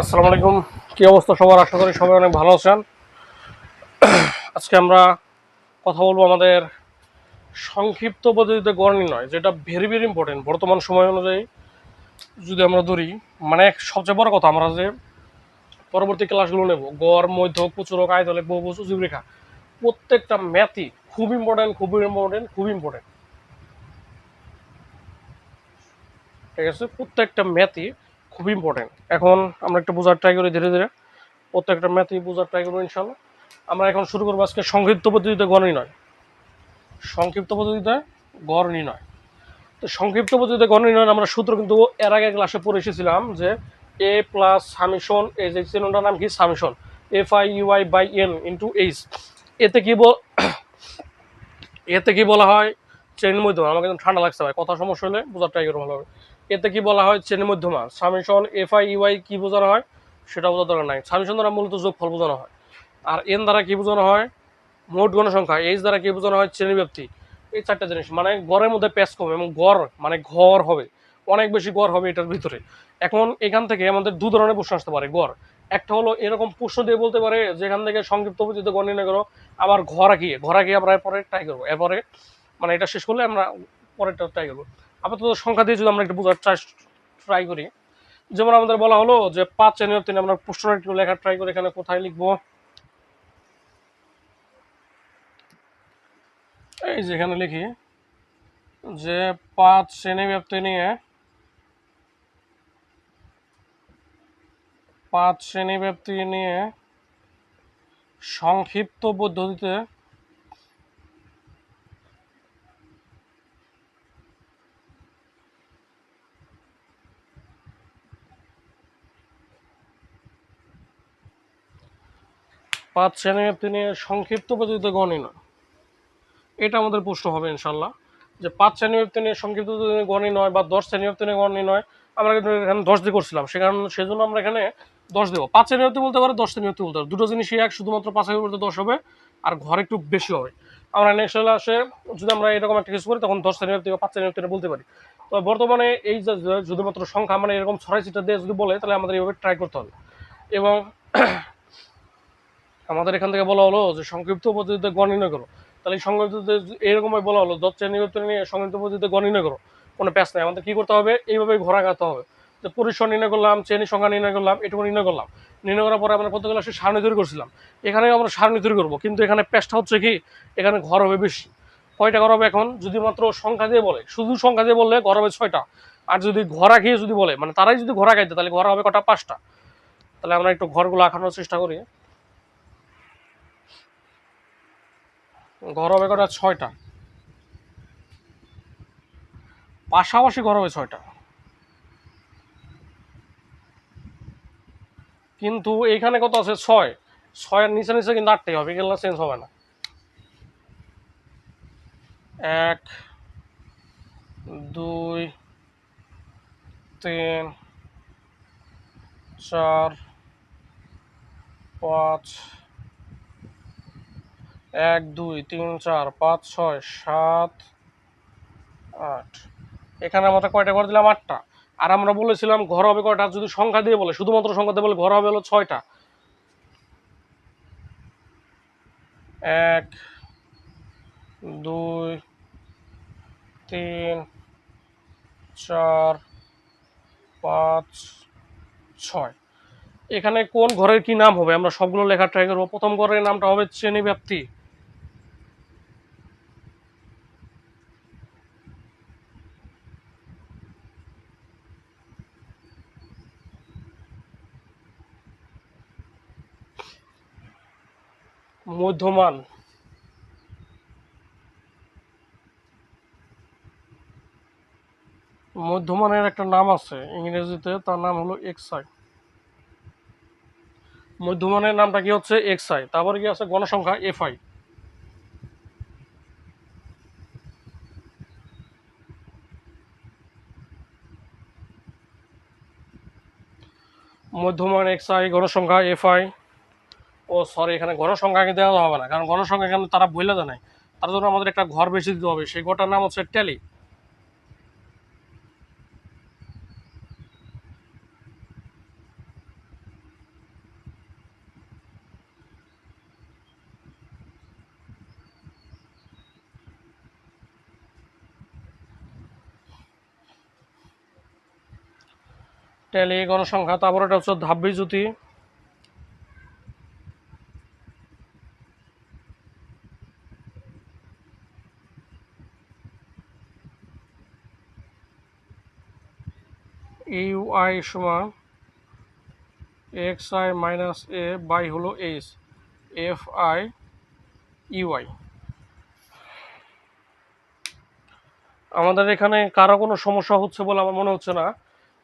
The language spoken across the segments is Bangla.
আসসালামু আলাইকুম। কি অবস্থা সবার? আশা করি সবাই অনেক ভালো আছেন। আজকে আমরা কথা বলব আমাদের সংক্ষিপ্ত পদ্ধতিতে গড় নির্ণয়, যেটা ভেরি ভেরি ইম্পর্টেন্ট বর্তমান সময় অনুযায়ী যদি আমরা ধরি মানে সবচেয়ে বড় কথা আমরা যে পরবর্তী ক্লাসগুলো নেব। গড় মধ্য কুচুরক আয়তলে বহু সুযোগ রেখা। প্রত্যেকটা ম্যাথই খুব ইম্পর্টেন্ট খুব ইম্পর্টেন্ট খুব ইম্পর্টেন্ট ঠিক আছে? প্রত্যেকটা ম্যাথই খুব ইম্পর্টেন্ট এখন আমরা একটা বোঝার ট্রাই করি ধীরে ধীরে। প্রত্যেকটা ম্যাথই বোঝার ট্রাই করব ইনশাল্লাহ আমরা এখন শুরু করব আজকে সংক্ষিপ্ত পদ্ধতিতে গড় নির্ণয় সংক্ষিপ্ত পদ্ধতিতে গড় নির্ণয় তো সংক্ষিপ্ত পদ্ধতিতে গড় নির্ণয় আমরা সূত্র কিন্তু এর আগে ক্লাসে পড়ে এসেছিলাম যে এ প্লাস সামিশন এই যে চিহ্নটার নাম কি? Summation F I U I by N into H এতে কি বল, এতে কি বলা হয়? শ্রেণির মধ্যে। আমাকে ঠান্ডা লাগছে ভাই। কথা সমস্যা হলে বোঝার ট্রাই করব ভালোভাবে। এতে কি বলা হয় শ্রেণির মধ্যমা? সামিশন এফ আই ইউআই কি বোঝানো হয়? সেটা বোঝা দরকার নাই। সামিশন দ্বারা মূলত যোগফল বোঝানো হয়। আর এন দ্বারা কি বোঝানো হয়? মোট গণসংখ্যা, এইচ দ্বারা কি বোঝানো হয়? শ্রেণি ব্যাপ্তি। এই চারটা জিনিস মানে গড়ের মধ্যে প্যাচ কমে এবং গড় মানে ঘর হবে। অনেক বেশি গড় হবে এটার ভিতরে। এখন এখান থেকে আমাদের দু ধরনের প্রশ্ন আসতে পারে, গড়। একটা হলো এরকম প্রশ্ন দিয়ে বলতে পারে, যেখান থেকে সংক্ষিপ্ত পদ্ধতিতে গড় নির্ণয় করো, আবার ঘর আঁকিয়ে ঘর আঁকিয়ে আমরা এরপরে ট্রাই করব। এরপরে মানে এটা শেষ করলে আমরা পরেরটা ট্রাই করব। আপাতত সংখ্যা দিয়ে যদি আমরা একটু বোঝার ট্রাই করি। যেমন আমাদের বলা হলো যে পাঁচ শ্রেণির তিনি, আমরা প্রশ্ন একটু লেখার ট্রাই করি এখানে কোথায় লিখব? এই যেখানে লিখি যে পাঁচ শ্রেণি ব্যাপ্তি নিয়ে পাঁচ শ্রেণি ব্যাপ্তি নিয়ে সংক্ষিপ্ত পদ্ধতিতে পাঁচ শ্রেণি ব্যাপ্তি নিয়ে সংক্ষিপ্ত পদ্ধতিতে গণিত এটা আমাদের প্রশ্ন হবে ইনশাল্লাহ যে পাঁচ শ্রেণি ব্যাপ্তি নিয়ে সংক্ষিপ্ত গণিত নয় বা দশ শ্রেণি ব্যাপ্তি নিয়ে গণিত নয়, আমরা কিন্তু এখানে দশ দিয়ে করছিলাম। সেখানে সেজন্য আমরা এখানে দশ দেবো। পাঁচ শ্রেণি ব্যাপ্তি বলতে পারে, দশ শ্রেণি বলতে পারে। দুটো জিনিসই এক, শুধুমাত্র পাঁচ পাঁচের বলতে দশ হবে, আর ঘর একটু বেশি হবে। আমরা নেক্সট হলে আসে যদি আমরা এরকম একটা কিছু করি, তখন দশ শ্রেণি ব্যাপ্তি বা পাঁচ শ্রেণি ব্যাপ্তি বলতে পারি। তো বর্তমানে এই যে শুধুমাত্র সংখ্যা মানে এরকম ছড়াই চিটা দিয়ে যদি বলে, তাহলে আমাদের এইভাবে ট্রাই করতে হবে। এবং আমাদের এখান থেকে বলা হলো যে সংক্ষিপ্ত পদ্ধতিতে গণ করো। তাহলে এই সংক্ষিপ্ত পদ্ধতিতে এরকমই বলা হলো, দশ শ্রেণি নিয়ে সংক্ষিপ্ত পদ্ধতিতে গণ করো। কোনো প্যাচ নেই। আমাদের কী করতে হবে? এইভাবে ঘোরা খাতে হবে। যে পরিসর নির্ণয় করলাম, শ্রেণি সংখ্যা নির্ণয় করলাম, এটুকু নির্ণয় করলাম। নির্ণয় করার পরে আমরা প্রত্যেক ক্লাসে সারণী তৈরি করছিলাম। এখানে আমরা সারণী তৈরি করব। কিন্তু এখানে প্যাচটা হচ্ছে কি? এখানে ঘর হবে বেশি। কয়টা ঘর হবে এখন? যদি মাত্র সংখ্যা দিয়ে বলে, শুধু সংখ্যা দিয়ে বললে ঘর হবে ছয়টা। আর যদি ঘোরা খেয়ে যদি বলে মানে তারাই যদি ঘোরা খাইতে তাহলে ঘর হবে কটা? পাঁচটা। তাহলে আমরা একটু ঘরগুলো আঁকানোর চেষ্টা করি। ঘর হবে কটা ছয়টা। পাশাপাশি ঘর হবে ছয়টা। কিন্তু এইখানে কত আছে? ছয়। ছয়ের নিচে নিচে কিন্তু আটটাই হবে, এগুলো চেঞ্জ হবে না। এক, দুই, তিন, চার, পাঁচ এক, দুই, তিন, চার, পাঁচ, ছয়, সাত, আট। এখানে আমরা কয়টা ঘর দিলাম? আটটা। আর আমরা বলেছিলাম ঘর হবে কয়টা? যদি সংখ্যা দিয়ে বলে, শুধুমাত্র সংখ্যা দিয়ে বলে ঘর হবে হলো ছয়টা। এক, দুই, তিন, চার, পাঁচ, ছয়। এখানে কোন ঘরের কি নাম হবে? আমরা সবগুলো লেখার ট্রাই করব। প্রথম ঘরের নামটা হবে শ্রেণি ব্যাপ্তি মধ্যমান। মধ্যমানের একটা নাম আছে, ইংরেজিতে তার নাম হলো এক্স আই মধ্যমানের নামটা কি হচ্ছে? এক্স আই তারপরে কি আছে? গণসংখ্যা এফ আই মধ্যমান এক্স আই গণসংখ্যা এফ আই ও সরি এখানে গণসংখ্যা দেওয়া হবে না। কারণ গণসংখ্যা এখানে তারা বইলে দেয় নাই। তার জন্য আমাদের একটা ঘর বেশি দিতে হবে। সেই ঘরটার নাম হচ্ছে ট্যালি। ট্যালি, গণসংখ্যা, তারপর এটা হচ্ছে ধাব্বি জ্যোতি। আই সমান X I minus A by হলো H F I U I আমাদের এখানে কারও কোনো সমস্যা হচ্ছে বলে আমার মনে হচ্ছে না।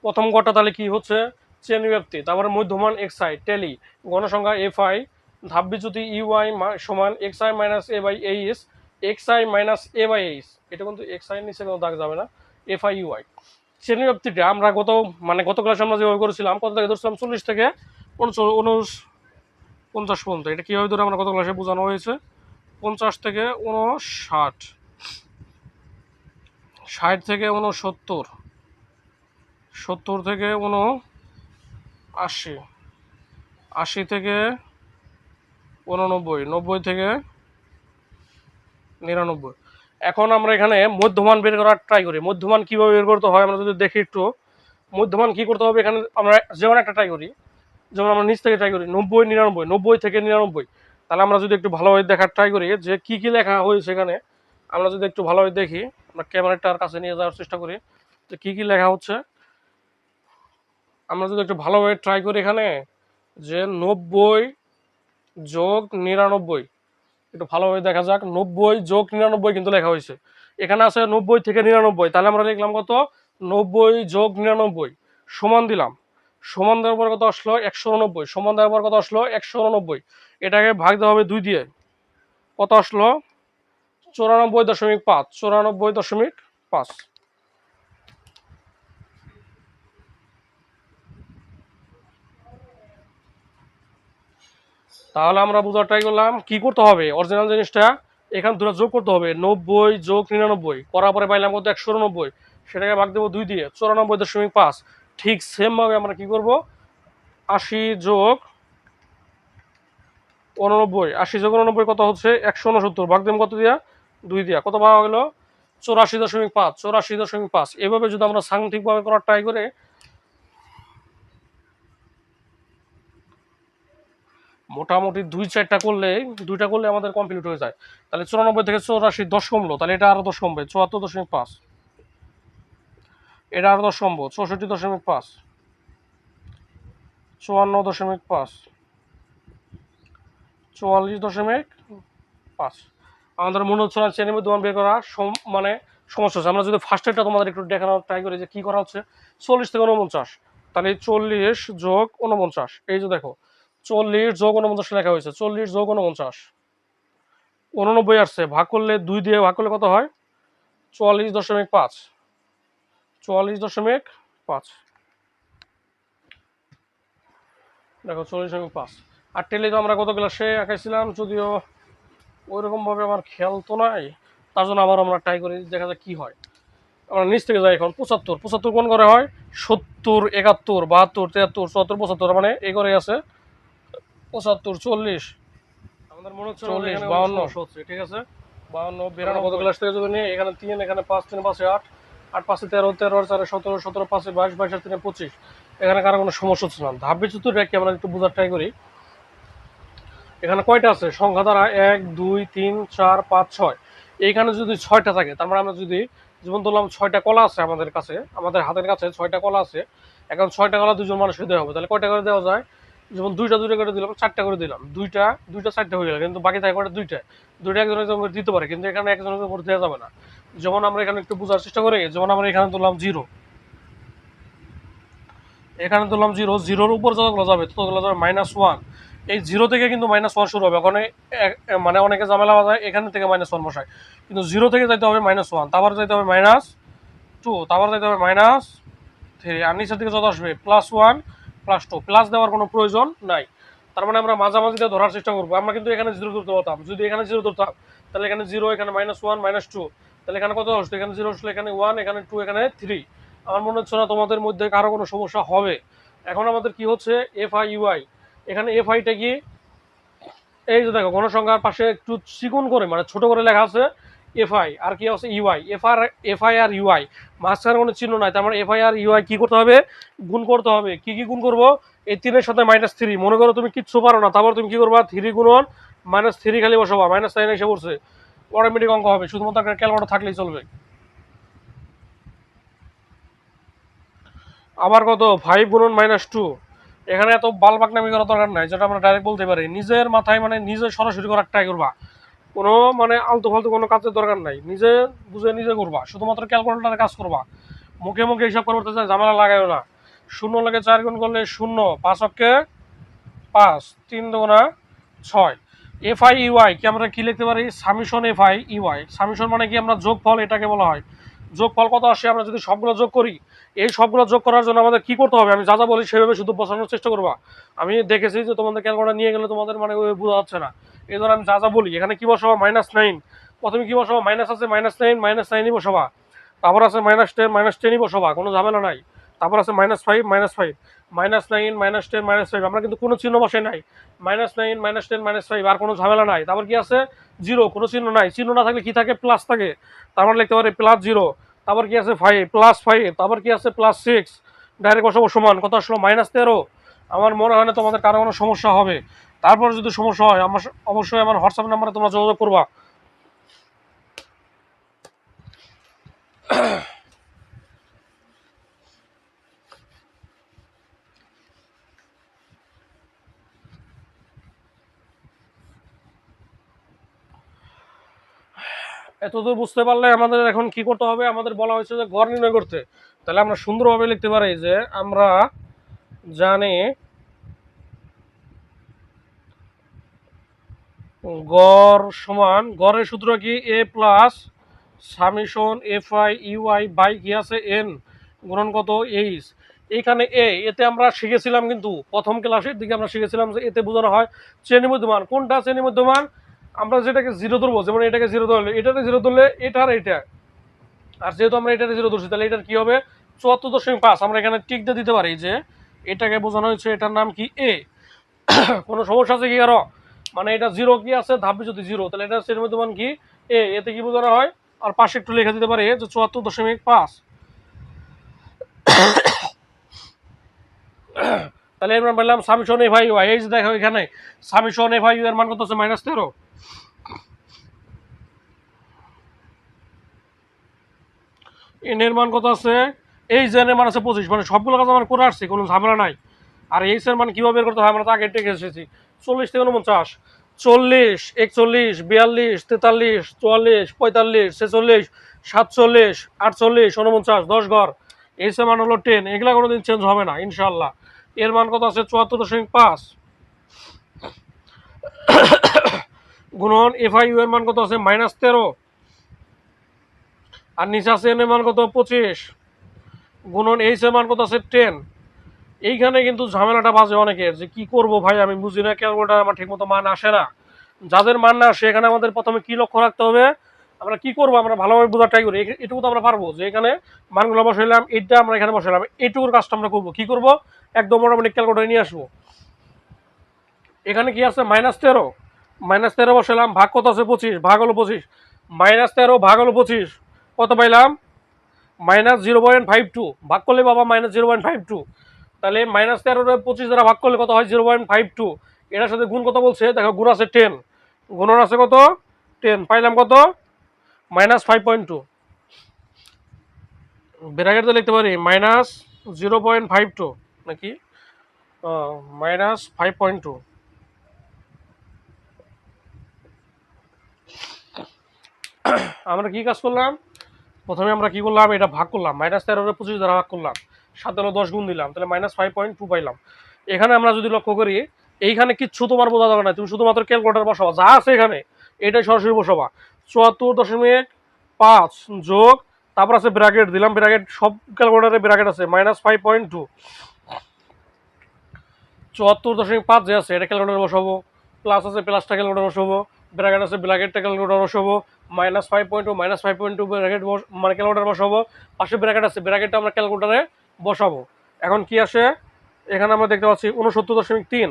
প্রথম কটা তাহলে কি হচ্ছে? চেন ব্যাপ্তি তারপরে মধ্যমান এক্স আই টেলি গণসংখ্যা এফ আই ধাপ বিচ্যুতি ইউআই সমান X I minus A by H X I minus A by H এটা কিন্তু এক্স আই নিচে কোনো দাগ যাবে না এফ আই ইউআই শ্রেণি ব্যাপ্তিটা আমরা গত মানে গত ক্লাসে আমরা যেভাবে করেছিলাম, কত থেকে ধরছিলাম? চল্লিশ থেকে উনচ পঞ্চাশ পর্যন্ত। এটা কীভাবে ধরে আমরা গত ক্লাসে বোঝানো হয়েছে। পঞ্চাশ থেকে উনষাট। ষাট থেকে উনসত্তর। সত্তর থেকে উন আশি আশি থেকে উননব্বই। নব্বই থেকে নিরানব্বই। এখন আমরা এখানে মধ্যমান বের করার ট্রাই করি। মধ্যমান কীভাবে বের করতে হয় আমরা যদি দেখি একটু, মধ্যমান কী করতে হবে এখানে আমরা যেমন একটা ট্রাই করি। যেমন আমরা নিচ থেকে ট্রাই করি, নব্বই, নিরানব্বই, নব্বই থেকে নিরানব্বই। তাহলে আমরা যদি একটু ভালোভাবে দেখার ট্রাই করি যে কী কী লেখা হয়েছে এখানে, আমরা যদি একটু ভালোভাবে দেখি, আমরা ক্যামেরাটার কাছে নিয়ে যাওয়ার চেষ্টা করি যে কী কী লেখা হচ্ছে। আমরা যদি একটু ভালোভাবে ট্রাই করি এখানে যে নব্বই যোগ নিরানব্বই একটু ভালোভাবে দেখা যাক। নব্বই যোগ নিরানব্বই কিন্তু লেখা হয়েছে। এখানে আছে নব্বই থেকে নিরানব্বই। তাহলে আমরা লিখলাম কত? নব্বই যোগ নিরানব্বই। সমান দিলাম। সমান দেওয়ার পর কত আসলো? একশো উননব্বই। সমান দেওয়ার পর কত আসলো? একশো উননব্বই। এটাকে ভাগ দেওয়া হবে দুই দিয়ে। কত আসলো? চুরানব্বই দশমিক পাঁচ। চুরানব্বই দশমিক পাঁচ। তাহলে আমরা বোঝার ট্রাই করলাম, কি করতে হবে? অরিজিনাল জিনিসটা এখান দুটো যোগ করতে হবে, নব্বই যোগ নিরানব্বই, করার পরে পাইলাম কত? একশো উননব্বই। সেটাকে ভাগ দেবো দুই দিয়ে, চুরানব্বই দশমিক পাঁচ। ঠিক সেমভাবে আমরা কি করব? আশি যোগ উননব্বই, আশি যোগ উননব্বই কত হচ্ছে? একশো উনসত্তর। ভাগ দেবো কত দিয়া? দুই দিয়া। কত পাওয়া গেল? চৌরাশি দশমিক পাঁচ, চৌরাশি দশমিক পাঁচ। এভাবে যদি আমরা সাংঘিকভাবে করার ট্রাই করে মোটামুটি দুই চারটা করলে দুইটা করলে আমাদের কমপ্লিট হয়ে যায়। তাহলে চুরানব্বই থেকে চৌরাশি দশ কমলো, তাহলে এটা আরও দশ কমবে, চুয়াত্তর দশমিক পাঁচ। এটা আরও দশ কমবো, চৌষট্টি দশমিক পাঁচ। চুয়ান্ন দশমিক পাঁচ। চুয়াল্লিশ দশমিক পাঁচ। আমাদের মনে হচ্ছে না চেনের মধ্যে বের করা মানে সমস্যা হচ্ছে। আমরা যদি ফার্স্টেরটা তোমাদের একটু দেখানোর ট্রাই করি যে কী করা হচ্ছে। চল্লিশ থেকে উনপঞ্চাশ তাহলে চল্লিশ যোগ উনপঞ্চাশ এই যে দেখো চল্লিশ যোগ উনপঞ্চাশ লেখা হয়েছে, চল্লিশ যোগ উনপঞ্চাশ উননব্বই আসছে, ভাগ করলে দুই দিয়ে ভাগ করলে কত হয়? চুয়াল্লিশ দশমিক পাঁচ। চুয়াল্লিশ দশমিক পাঁচ। দেখো, চল্লিশ দশমিক পাঁচ। আর টেলে তো আমরা গত ক্লাসে আঁকাইছিলাম, যদিও ওইরকমভাবে আমার খেয়াল তো নাই, তার জন্য আবার আমরা ট্রাই করি, দেখা যাক কী হয়। আমরা নিচ থেকে যাই এখন, পঁচাত্তর। পঁচাত্তর কোন করে হয়? সত্তর, একাত্তর, বাহাত্তর তিয়াত্তর চুয়াত্তর, পঁচাত্তর মানে এই করে আছে। পঁচাত্তর চল্লিশ। আমাদের মনে হচ্ছে চল্লিশ বাউন্ন ঠিক আছে? বাউন্ন বিরানব্বই ক্লাস থেকে যদি নিয়ে এখানে তিন এখানে পাঁচ তিন পাঁচে আট। আট পাঁচে তেরো তেরো আর চারে সতেরো সতেরো পাঁচে বাইশ বাইশ তিনে পঁচিশ। এখানে কারও কোনো সমস্যা হচ্ছে না। ধাপে চতুর্থ আমরা একটু বোঝার ট্রাই করি? এখানে কয়টা আছে? সংখ্যা দ্বারা এক দুই তিন চার পাঁচ ছয়। এইখানে যদি ছয়টা থাকে তার মানে আমরা যদি যেমন ধরলাম ছয়টা কলা আছে আমাদের কাছে আমাদের হাতের কাছে ছয়টা কলা আছে এখন ছয়টা কলা দুজন মানুষকে দেওয়া হবে। তাহলে কয়টা করে দেওয়া যায়? যেমন দুইটা দুইটা করে দিলাম, চারটা করে দিলাম। দুইটা দুইটা, চারটা হয়ে গেল, কিন্তু বাকি থাকে কয়টা দুইটা। দুইটা একজনের জন্য দিতে পারে, কিন্তু এখানে একজনের উপর দেওয়া যাবে না। যেমন আমরা এখানে একটু বোঝার চেষ্টা করি, যেমন আমরা এখানে তুললাম জিরো। এখানে তুললাম জিরো, জিরোর উপর যতগুলো যাবে, ততগুলো যাবে মাইনাস ওয়ান এই জিরো থেকে কিন্তু মাইনাস ওয়ান শুরু হবে। ওখানে মানে অনেকে ঝামেলা বাজায়, এখান থেকে মাইনাস ওয়ান বসায়। কিন্তু জিরো থেকে যাইতে হবে মাইনাস ওয়ান তারপর যাইতে হবে মাইনাস টু তারপর যাইতে হবে মাইনাস থ্রি আর নিচের দিকে যত আসবে plus one plus two plus দেওয়ার কোনো প্রয়োজন নাই। তার মানে আমরা মাঝামাঝিটা ধরার চেষ্টা করব। আমরা কিন্তু এখানে জিরো ধরতে পারতাম। যদি এখানে জিরো ধরতাম, তাহলে এখানে জিরো এখানে মাইনাস ওয়ান মাইনাস টু তাহলে এখানে কত আসলো? এখানে জিরো আসলো, এখানে ওয়ান এখানে টু এখানে থ্রি আমার মনে হচ্ছে না তোমাদের মধ্যে কারও কোনো সমস্যা হবে। এখন আমাদের কি হচ্ছে? এফ আই ইউআই এখানে এফ আইটা কি? এই যে দেখো গণসংখ্যার পাশে একটু চিকন করে মানে ছোট করে লেখা আছে। এফআই আর কি আছে U I F R F I R U I মাঝখানে কোনো চিহ্ন নাই, তার মানে এফআই আর ইউআই কি করতে হবে? গুণ করতে হবে। কি কি গুণ করব? এই তিনের সাথে মাইনাস থ্রি মনে করো তুমি কিচ্ছু পারো না, তারপর তুমি কি করবা? থ্রি গুণন মাইনাস থ্রি খালি বসাবা মাইনাস সাইন এসে পড়ছে। অটোমেটিক অঙ্ক হবে, শুধুমাত্র একটা ক্যালকুলেটর থাকলেই চলবে। আবার কত? ফাইভ গুণন মাইনাস টু এখানে এত বাল বাকনামি করার দরকার নাই, যেটা আমরা ডাইরেক্ট বলতে পারি। নিজের মাথায় মানে নিজে সরাসরি করার ট্রাই করবা। কোনো মানে আলতু ফালতু কোনো কাজের দরকার নাই। নিজে বুঝে নিজে করবা। শুধুমাত্র ক্যালকুলেটারে কাজ করবা। মুখে মুখে হিসাব করতে চাই ঝামেলা লাগাইও না। শূন্য লাগে চার গুণ করলে শূন্য, পাঁচ অক্ষে পাঁচ, তিন দুগুণা ছয়। এফ আই ইউআই কি আমরা কি লিখতে পারি? Summation F I U I summation মানে কি আমরা যোগফল এটাকে বলা হয়। যোগফল কত আসে? আমরা যদি সবগুলো যোগ করি এই সবগুলো যোগ করার জন্য আমাদের কি করতে হবে? আমি যা যা বলি সেভাবে শুধু বসানোর চেষ্টা করবা। আমি দেখেছি যে তোমাদের ক্যালকুলেটার নিয়ে গেলে তোমাদের মানে বোঝা যাচ্ছে না। এই ধর আমি যা যা বলি, এখানে কি বসাবো? মাইনাস নাইন প্রথমে কি বসাবো? মাইনাস আছে মাইনাস নাইন মাইনাস নাইনই বসাবা। তারপর আছে মাইনাস টেন মাইনাস টেনই বসাবা, কোনো ঝামেলা নাই। তারপর আছে minus five minus five minus nine minus ten minus five আমরা কিন্তু কোনো চিহ্ন বসে নাই। Minus nine minus ten minus five আর কোনো ঝামেলা নাই। তারপর কি আছে? জিরো কোনো চিহ্ন নাই। চিহ্ন না থাকলে কি থাকে? প্লাস থাকে। তারপর লিখতে পারি প্লাস জিরো তারপর কি আছে ফাইভ প্লাস ফাইভ তারপর কি আছে প্লাস সিক্স ডাইরেক্ট বসাবো সমান, কত আসলো? মাইনাস তেরো। আমার মনে হয় না তোমাদের কারও কোনো সমস্যা হবে। তারপর যদি সমস্যা হয়, আমার অবশ্যই আমার হোয়াটসঅ্যাপ নাম্বারে তোমরা যোগাযোগ করবা। এতদূর বুঝতে পারলে আমাদের এখন কি করতে হবে? আমাদের বলা হয়েছে যে গড় নির্ণয় করতে। তাহলে আমরা সুন্দরভাবে লিখতে পারি যে আমরা জানি গড় সমান, গড়ের সূত্র কি? A plus summation F I U I by কি আছে? এন গুণন কত? এইচ এইখানে এ এতে আমরা শিখেছিলাম কিন্তু প্রথম ক্লাসের দিকে আমরা শিখেছিলাম যে এতে বোঝানো হয় শ্রেণি মধ্যমান কোনটা শ্রেণি মধ্যমান আমরা যেটাকে জিরো ধরবো, যেমন এটাকে জিরো ধরলে এটাতে জিরো ধরলে এটা আর এটা। আর যেহেতু আমরা এটাতে জিরো ধরছি, তাহলে এটার কি হবে? চুয়াত্তর দশমিক পাঁচ। আমরা এখানে টিক দিয়ে দিতে পারি যে এটাকে বোঝানো হয়েছে এটার নাম কি এ কোনো সমস্যা আছে কি আরও মানে এটা জিরো কি আছে? ধাপে যদি জিরো তাহলে এটা শ্রেণির মধ্যমান কি? এ এতে কি বোঝানো হয়? আর পাশে একটু লেখা দিতে পারে যে চুয়াত্তর দশমিক পাঁচ। তাহলে আমরা বললাম সামিশন এ ভাই ওয়াই এই যে দেখো এখানে। সামিশন এ ভাই এর মান কত আছে মাইনাস তেরো। এনের মান কত আছে? এই মান আছে পঁচিশ। মানে সবগুলো কাজ আমার করে আসছি কোনো ঝামেলা নাই। আর এই এর মান কীভাবে বের করতে হয় আমরা তো আগে টেকে এসেছি। চল্লিশ থেকে উনপঞ্চাশ। চল্লিশ, একচল্লিশ, বিয়াল্লিশ, তেতাল্লিশ, চুয়াল্লিশ, পঁয়তাল্লিশ, ছেচল্লিশ, সাতচল্লিশ, আটচল্লিশ, উনপঞ্চাশ, দশ ঘর। এই এর মান হলো টেন এগুলা কোনোদিন চেঞ্জ হবে না ইনশাল্লাহ এর মান কত আছে? চুয়াত্তর দশমিক পাঁচ। গুণন এফ আই ইউ এর মান কত আছে? মাইনাস তেরো। আর নিচে আছে এন এর মান কত? পঁচিশ। গুণন এইচ এর মান কত আছে? টেন। এইখানে কিন্তু ঝামেলাটা বাজে অনেকের যে কি করব ভাই? আমি বুঝি না ক্যালকুলেটার আমার ঠিকমতো মান আসে না। যাদের মান না আসে, এখানে আমাদের প্রথমে কি লক্ষ্য রাখতে হবে? আমরা কি করব? আমরা ভালোভাবে বোঝার ট্রাই করি। এটুকু তো আমরা পারব, যে এখানে মানগুলো বসাইলাম, এইটা আমরা এখানে বসাইলাম। এইটুকুর কাজটা আমরা করব। কি করব? একদম মোটামুটি ক্যালকুলেটার নিয়ে আসব। এখানে কি আছে? মাইনাস তেরো। মাইনাস তেরো বসালাম ভাগ কত আছে? পঁচিশ। ভাগ হলো পঁচিশ। মাইনাস তেরো, ভাগ হলো পঁচিশ। কত পাইলাম? Minus zero point five two ভাগ করলে বাবা minus zero point five two তাহলে মাইনাস তেরো পঁচিশ দ্বারা ভাগ করলে কত হয়? জিরো পয়েন্ট ফাইভ টু এটার সাথে গুণ কত বলছে? দেখো, গুণ আছে টেন গুণন আছে কত? টেন পাইলাম কত? মাইনাস ফাইভ পয়েন্ট টু ব্র্যাকেটে লিখতে পারি। Minus zero point five two নাকি? মাইনাস ফাইভ পয়েন্ট টু আমরা কি কাজ করলাম? প্রথমে আমরা কি করলাম? এটা ভাগ করলাম। মাইনাস তেরোরে পঁচিশ দ্বারা ভাগ করলাম। সাত তেরো দশ গুণ দিলাম। তাহলে মাইনাস ফাইভ পয়েন্ট টু পাইলাম। এখানে আমরা যদি লক্ষ্য করি, এইখানে কিচ্ছু তোমার বোঝা যাবে না। তুমি শুধুমাত্র ক্যালকুলেটার বসাবা। যা আছে এখানে, এটাই সরাসরি বসাবা। চুয়াত্তর দশমিক পাঁচ যোগ, তারপর আছে ব্র্যাকেট দিলাম ব্র্যাকেট সব ক্যালকুলেটারে ব্র্যাকেট আছে। মাইনাস ফাইভ পয়েন্ট টু চুয়াত্তর দশমিক পাঁচ যে আছে, এটা ক্যালকুলেটার বসাবো। প্লাস আছে প্লাসটা ক্যালকুলেটার বসাবো। ব্র্যাকেট আছে ব্র্যাকেটটা ক্যালকুলেটার বসাবো। Minus five point two minus five point two bracket মানে ক্যালকুলেটার বসাবো। পাশে ব্র্যাকেট আছে ব্র্যাকেটটা আমরা ক্যালকুলেটারে বসাবো। এখন কি আসে? এখানে আমরা দেখতে পাচ্ছি উনসত্তর দশমিক তিন।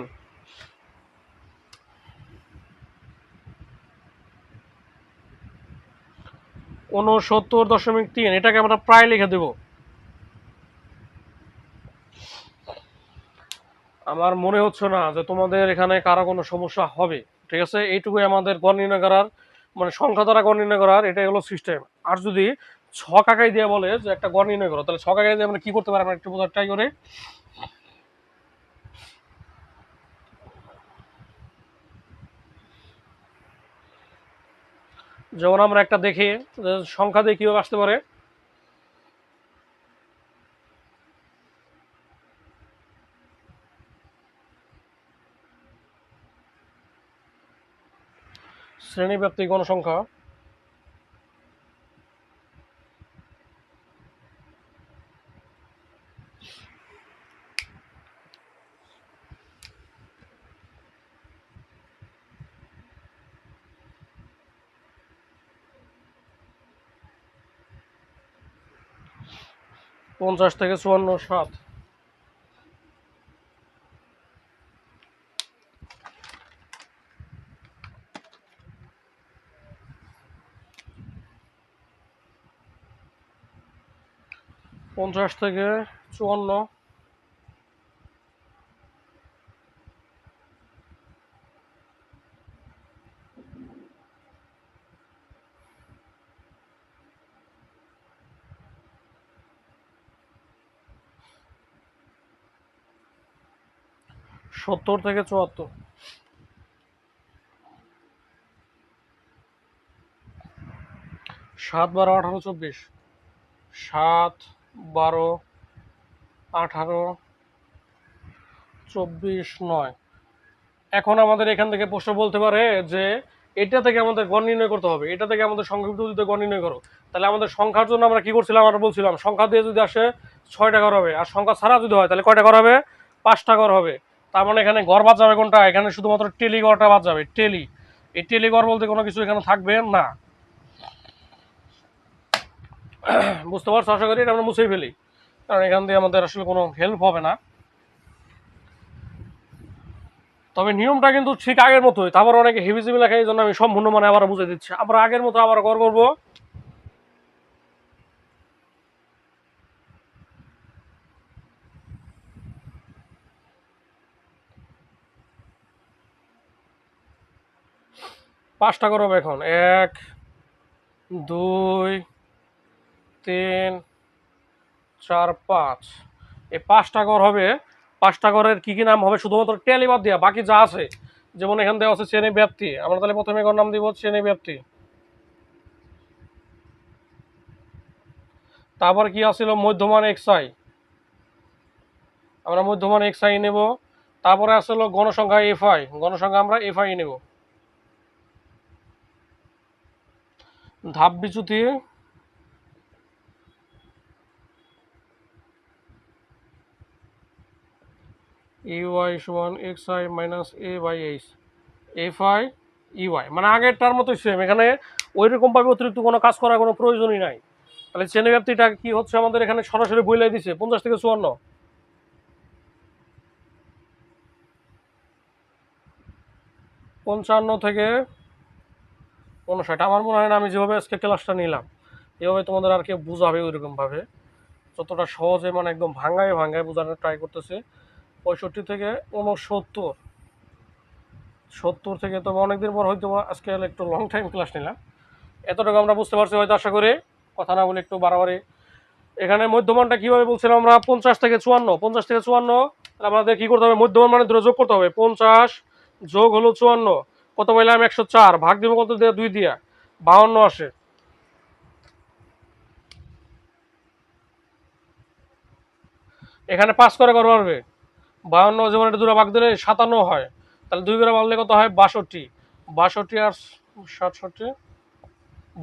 উনসত্তর দশমিক তিন, এটাকে আমরা প্রায় লিখে দেব। আমার মনে হচ্ছে না যে তোমাদের এখানে কারও কোনো সমস্যা হবে, ঠিক আছে? এইটুকুই আমাদের গড় নির্ণয় করার মানে সংখ্যা দ্বারা গড় নির্ণয় করার এটাই হলো সিস্টেম আর যদি ছ কাকাই দিয়ে বলে যে একটা গড় নির্ণয় করো তাহলে ছ কাকাই দিয়ে আমরা কি করতে পারি? আমরা একটু বোঝার ট্রাই করে। যেমন আমরা একটা দেখি সংখ্যা দিয়ে কীভাবে আসতে পারে? শ্রেণীব্যাপ্তি গণসংখ্যা। পঞ্চাশ থেকে চুয়ান্ন সাত। পঞ্চাশ থেকে চুয়ান্ন। সত্তর থেকে চুয়াত্তর। সাত বারো আঠারো চব্বিশ। সাত বারো, আঠারো, চব্বিশ, নয়। এখন আমাদের এখান থেকে প্রশ্ন বলতে পারে যে, এটা থেকে আমাদের গণ নির্ণয় করতে হবে। এটা থেকে আমাদের সংক্ষিপ্ত দিতে গণ নির্ণয় করো। তাহলে আমাদের সংখ্যার জন্য আমরা কি করছিলাম? আমরা বলছিলাম, সংখ্যা দিয়ে যদি আসে ছয়টা ঘর হবে, আর সংখ্যা ছাড়া যদি হয়, তাহলে কয়টা ঘর হবে? পাঁচটা ঘর হবে। তার মানে এখানে ঘর বাদ যাবে কোনটা? এখানে শুধুমাত্র টেলি ঘরটা বাদ যাবে। টেলি। এই টেলি ঘর বলতে কোনো কিছু এখানে থাকবে না। বুঝতে পারছ, আশা করি এটা আমরা মুছেই ফেলি। কারণ এখান দিয়ে আমাদের আসলে কোনো হেল্প হবে না। তবে নিয়মটা কিন্তু ঠিক আগের মতোই। তারপর অনেকে হেভিজিবি লেখা এই জন্য আমি সম্পূর্ণ মানে আবার বুঝে দিচ্ছি। আমরা আগের মতো আবার কর করব। পাঁচটা করব এখন। এক, দুই তিন, চার, পাঁচ। এই পাঁচটা ঘর হবে। পাঁচটা ঘরের কি কি নাম হবে শুধুমাত্র টেলি বাদ দিয়া, বাকি যা আছে, যেমন এখান দেওয়া আছে শ্রেণি ব্যাপ্তি। আমরা তাহলে প্রথমে ঘর নাম দিব শ্রেণি ব্যাপ্তি। তারপর কি আসছিল মধ্যমান এক্সআই। আমরা মধ্যমান এক্সআই নেব। তারপরে আসলো গণসংখ্যা এফআই। গণসংখ্যা আমরা এফআই নেব। ধাপ বিচ্যুতি। ইউআই সমান X I minus A by H F I U I মানে আগেরটার মতোই সেম এখানে ওই রকমভাবে অতিরিক্ত কোনো কাজ করার কোনো প্রয়োজনই নাই। তাহলে শ্রেণি ব্যাপ্তিটা কি হচ্ছে? আমাদের এখানে সরাসরি বইলাই দিছে। পঞ্চাশ থেকে চুয়ান্ন। পঞ্চান্ন থেকে উনষাট আমার মনে হয় না, আমি যেভাবে আজকে ক্লাসটা নিলাম, এভাবে তোমাদের আর কেউ বুঝাবে ওইরকমভাবে যতটা সহজে মানে একদম ভাঙ্গায় ভাঙ্গায় বোঝানোর ট্রাই করতেছে। পঁয়ষট্টি থেকে উনসত্তর সত্তর থেকে তবে অনেকদিন পর হয়তো আজকে একটু লং টাইম ক্লাস নিলাম। এতটুকু আমরা বুঝতে পারছি হয়তো আশা করি, কথা না বলে একটু বাড়াবাড়ি। এখানে মধ্যমানটা কীভাবে বলছিলাম আমরা? পঞ্চাশ থেকে চুয়ান্ন, পঞ্চাশ থেকে চুয়ান্ন আমাদের কী করতে হবে? মধ্যমান মানে ধরে যোগ করতে হবে। পঞ্চাশ যোগ হলো চুয়ান্ন, কত বললাম একশো চার, ভাগ দিব কত দিয়ে? দুই দিয়া। বাহান্ন আসে। এখানে পাঁচ করে করতে বাহান্ন যেমন এটা দুটো ভাগ দিলে সাতান্ন হয়। তাহলে দুই বেড়া বাড়লে কত হয়? বাষট্টি। বাষট্টি আর সাতষট্টি?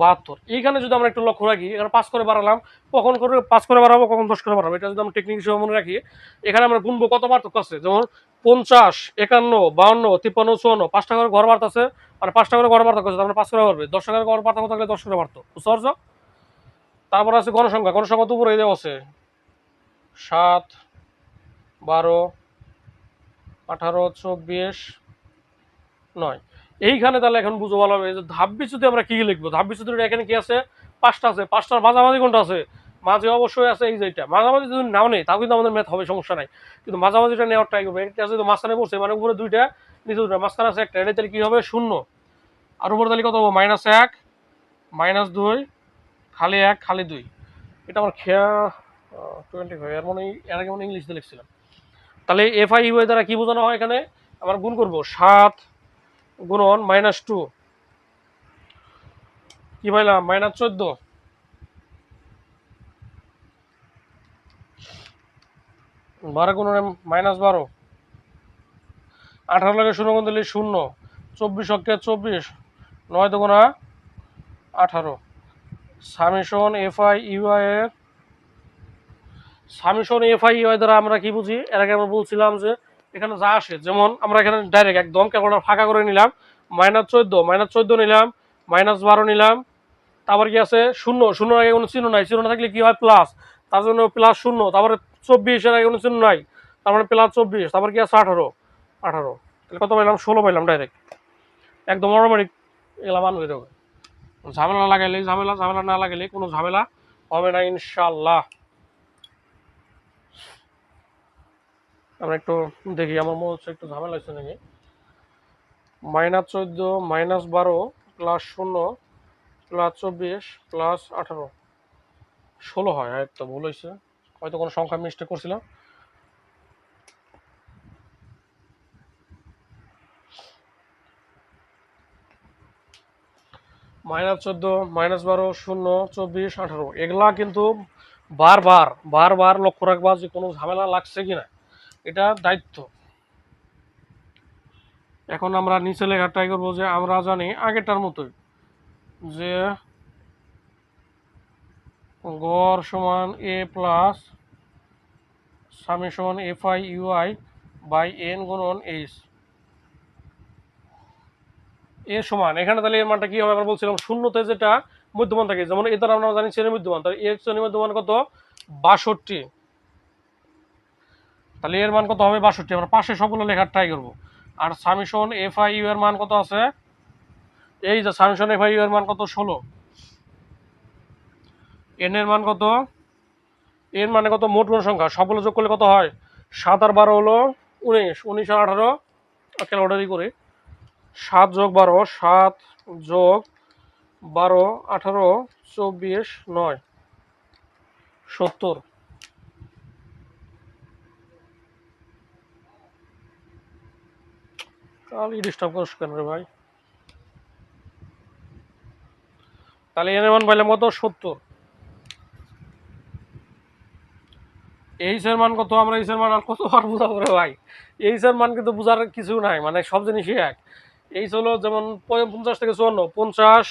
বাহাত্তর। এইখানে যদি আমরা একটু লক্ষ্য রাখি, এখানে পাঁচ করে বাড়ালাম, কখন করে পাঁচ করে বাড়াবো, কখন দশ করে বাড়াবো? এটা যদি আমরা টেকনিক হিসেবে মনে রাখি, এখানে আমরা গুনবো কত পার্থক্য আছে? যেমন পঞ্চাশ, একান্ন বাউন্ন তিপ্পান্ন, চুয়ান্ন, পাঁচটা করে ঘর বাড়তেছে মানে পাঁচটা করে ঘর পার্থক্য আছে তারপরে পাঁচ করে বাড়বে। দশ টাকার ঘর পার্থক্য থাকলে দশ করে বাড়তো। বুঝতে পারছ? তারপর আছে গণসংখ্যা। গণসংখ্যা তো উপরে দেওয়া আছে সাত, বারো আঠারো, চব্বিশ, নয়। এইখানে তাহলে এখন বুঝো ভালো হবে যে ধাপ বিচ্যুতি আমরা কি লিখব? ধাপ বিচ্যুতিটা এখানে কি আছে? পাঁচটা আছে। পাঁচটার মাঝামাঝি কোনটা আছে? মাঝে অবশ্যই আছে এই যে এটা। মাঝামাঝি যদি নাও নেই, তাও কিন্তু আমাদের ম্যাথ হবে, সমস্যা নাই। কিন্তু মাঝামাঝিটা নেওয়ার ট্রাই করবে। এটা যদি মাঝখানে পড়ছে মানে উপরে দুইটা, নিচে দুইটা, মাঝখানে আছে একটা। এটা তাহলে কি হবে? শূন্য। আর উপরে তাহলে কত হবে? মাইনাস এক মাইনাস দুই, খালি এক, খালি দুই। এটা আমার খেয়া টোয়েন্টি ফাইভ এর মানে এর আগে মানে ইংলিশে লিখছিলাম। তাহলে এফ আই ইউ দ্বারা কি বোঝানো হয় এখানে? আমার গুণ করব সাত গুণন মাইনাস টু কি পাইলাম? মাইনাস চোদ্দ। বারো গুণনে মাইনাস বারো। আঠারো লাগে শূন্য গুণ দিলে শূন্য। চব্বিশ অক্ষে চব্বিশ। নয় দুগুণা আঠারো। সামিশন এফ আই ইউআই এর সামিশন এফ আই দ্বারা আমরা কি বুঝি? এর আগে আমরা বলছিলাম যে এখানে যা আসে, যেমন আমরা এখানে ডাইরেক্ট একদম ক্যালকুলেটার ফাঁকা করে নিলাম মাইনাস চোদ্দ মাইনাস চোদ্দ নিলাম মাইনাস বারো নিলাম, তারপর কি আছে? শূন্য শূন্য আগে কোনো চিহ্ন নাই চিহ্ন থাকলে কি হয়? প্লাস তার জন্য প্লাস শূন্য, তারপরে চব্বিশ এর আগে কোনো চিহ্ন নাই তারপরে প্লাস চব্বিশ, তারপর কি আছে? আঠারো আঠারো, তাহলে কত পাইলাম? ষোলো পাইলাম ডাইরেক্ট একদম অটোমেটিক এগুলা মান হয়ে ঝামেলা লাগাইলে ঝামেলা ঝামেলা না লাগাইলে কোনো ঝামেলা হবে না ইনশাল্লাহ আমরা একটু দেখি, আমার মনে হচ্ছে একটু ঝামেলা হচ্ছে নাকি? মাইনাস চোদ্দ, মাইনাস বারো প্লাস শূন্য প্লাস চব্বিশ প্লাস আঠারো। ষোলো হয় তো ভুল হয়েছে। হয়তো কোনো সংখ্যা মিস্টেক করছিলাম। মাইনাস চোদ্দ, মাইনাস বারো, শূন্য, চব্বিশ, আঠারো। এগুলা কিন্তু বারবার বারবার লক্ষ্য রাখবা যে কোনো ঝামেলা লাগছে কিনা। এটা দায়িত্ব। এখন আমরা নিচে লেখা ট্রাই করব যে আমরা জানি আগেরটার মতোই যে গড় সমান এ প্লাস সামি সমান F I U I by N গুণন এইচ এ সমান, এখানে তাহলে এর মানটা কি হবে? আমরা বলছিলাম শূন্যতে যেটা মধ্যমান থাকে, যেমন এ দ্বারা আমরা জানি শ্রেণি মধ্যমান, তাহলে এর শ্রেণি মধ্যমান কত? বাষট্টি। তাহলে এর মান কত হবে বাষট্টি? আমরা পাশে সবগুলো লেখার ট্রাই করব। আর সামিশন এফ আই ইউ এর মান কত আছে? এই যে সামিশন এফ আই ইউ এর মান কত? ষোলো। এন এর মান কত? এর মানে কত? মোট সংখ্যা। সবগুলো যোগ করলে কত হয়? সাত আর বারো হলো উনিশ। উনিশ আর আঠারো? ক্যালকুলেটারই করি? সাত যোগ বারো, সাত যোগ বারো, আঠারো, চব্বিশ, নয়। সত্তর। কালই ডিস্টার্ব করিস কেন রে ভাই? তাহলে এর মান পাইলাম কত? সত্তর। এইচের মান কত? আমরা এইচের মান আর কত কতবার বোঝাবো রে ভাই? এইচের মান কিন্তু বোঝার কিছু নাই মানে সব জিনিসই এক। এইচ হলো যেমন পঞ্চাশ থেকে চুয়ান্ন, পঞ্চাশ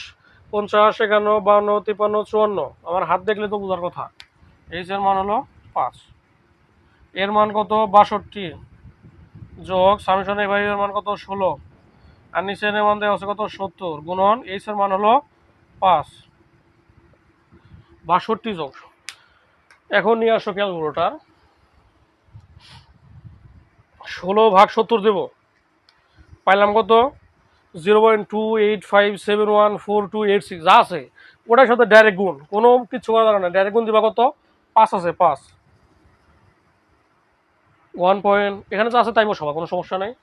পঞ্চাশ, একান্ন, বাউন্ন, তিপ্পান্ন, চুয়ান্ন। আমার হাত দেখলে তো বোঝার কথা। এইচের মান হলো পাঁচ। এর মান কত? বাষট্টি। যোগ সামিশন এ এর মান কত? ষোলো। আর নিচে এর মান দেওয়া আছে কত? সত্তর। গুণন এইচ এর মান হলো পাঁচ। বাষট্টি যোগ। এখন নিয়ে আসো ক্যালকুলেটার। ষোলো ভাগ সত্তর দেব। পাইলাম কত? Zero point two eight five seven one four two eight six. যা আছে, ওটার সাথে ডাইরেক্ট গুণ। কোনো কিছু করা না ডাইরেক্ট গুণ দিবা কত? পাঁচ আছে, পাঁচ। ওয়ান পয়েন্ট এখানে যা আছে তাই বসাবা কোনো সমস্যা নেই।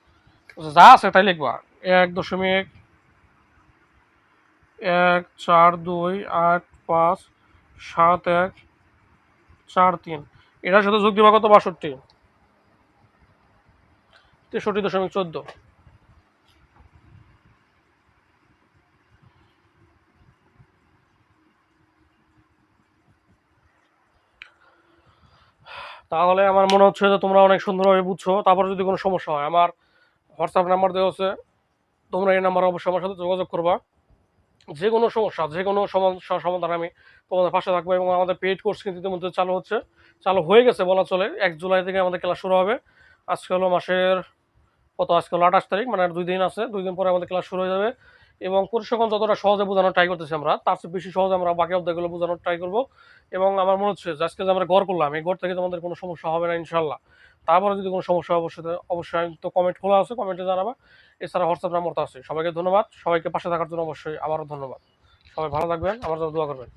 যা আছে তাই লিখবা। এক দশমিক এক চার দুই আট পাঁচ সাত এক চার তিন। এটার সাথে যোগ বাষট্টি। তেষট্টি দশমিক চোদ্দ। তাহলে আমার মনে হচ্ছে যে তোমরা অনেক সুন্দরভাবে বুঝছ। তারপর যদি কোনো সমস্যা হয়, আমার হোয়াটসঅ্যাপ নাম্বার দেওয়া আছে, তোমরা এই নাম্বার অবশ্যই আমার সাথে যোগাযোগ করবা। যে কোনো সমস্যা, যে কোনো সমস্যার সমাধান আমি তোমাদের পাশে থাকব এবং আমাদের পেইড কোর্স কিন্তু ইতিমধ্যে চালু হচ্ছে। চালু হয়ে গেছে বলা চলে, এক জুলাই থেকে আমাদের ক্লাস শুরু হবে। আজকে হলো মাসের কত? আজকে হলো আঠাশ তারিখ মানে দুই দিন আছে, দুই দিন পরে আমাদের ক্লাস শুরু হয়ে যাবে। এবং পুরুষগণ যতটা সহজে বোঝানোর ট্রাই করতেছি আমরা, তার চেয়ে বেশি সহজে আমরা বাকি অধ্যায়গুলো বোঝানোর ট্রাই করব। এবং আমার মনে হচ্ছে আজকে যে আমরা গড় করলাম, এই গড় থেকে তোমাদের কোনো সমস্যা হবে না ইনশাল্লাহ তারপরে যদি কোনো সমস্যা অবশ্যই অবশ্যই তো কমেন্ট খোলা আছে কমেন্টে জানাবা। এছাড়া হোয়াটসঅ্যাপ নাম্বার তো আছে। সবাইকে ধন্যবাদ। সবাইকে পাশে থাকার জন্য অবশ্যই আবারও ধন্যবাদ। সবাই ভালো থাকবেন। আমার দোয়া করবেন।